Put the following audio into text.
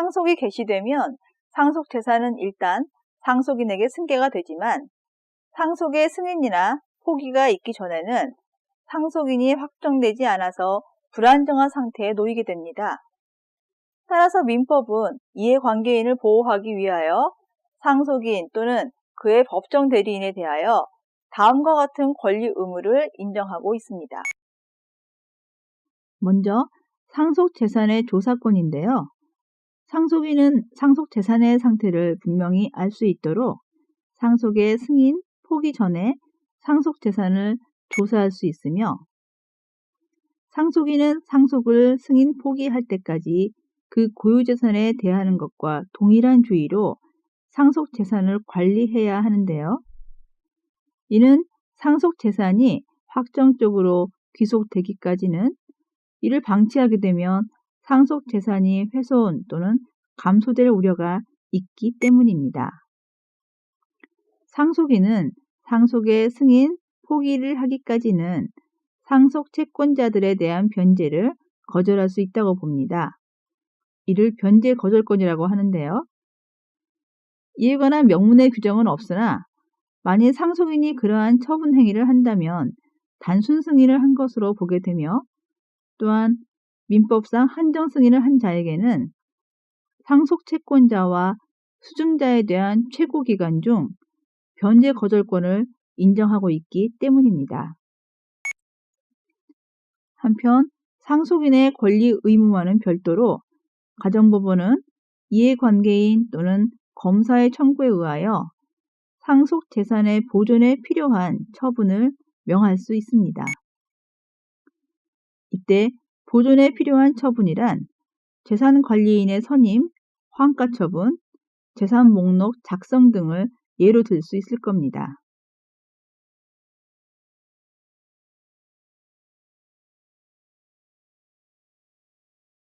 상속이 개시되면 상속 재산은 일단 상속인에게 승계가 되지만 상속의 승인이나 포기가 있기 전에는 상속인이 확정되지 않아서 불안정한 상태에 놓이게 됩니다. 따라서 민법은 이해관계인을 보호하기 위하여 상속인 또는 그의 법정 대리인에 대하여 다음과 같은 권리 의무를 인정하고 있습니다. 먼저 상속 재산의 조사권인데요. 상속인은 상속 재산의 상태를 분명히 알 수 있도록 상속의 승인, 포기 전에 상속 재산을 조사할 수 있으며 상속인은 상속을 승인, 포기할 때까지 그 고유 재산에 대하는 것과 동일한 주의로 상속 재산을 관리해야 하는데요. 이는 상속 재산이 확정적으로 귀속되기까지는 이를 방치하게 되면 상속 재산이 훼손 또는 감소될 우려가 있기 때문입니다. 상속인은 상속의 승인, 포기를 하기까지는 상속 채권자들에 대한 변제를 거절할 수 있다고 봅니다. 이를 변제 거절권이라고 하는데요. 이에 관한 명문의 규정은 없으나 만일 상속인이 그러한 처분 행위를 한다면 단순 승인을 한 것으로 보게 되며 또한 민법상 한정 승인을 한 자에게는 상속 채권자와 수증자에 대한 최고 기간 중 변제 거절권을 인정하고 있기 때문입니다. 한편 상속인의 권리 의무와는 별도로 가정법원은 이해관계인 또는 검사의 청구에 의하여 상속 재산의 보존에 필요한 처분을 명할 수 있습니다. 이때 보존에 필요한 처분이란 재산 관리인의 선임, 환가 처분, 재산 목록 작성 등을 예로 들 수 있을 겁니다.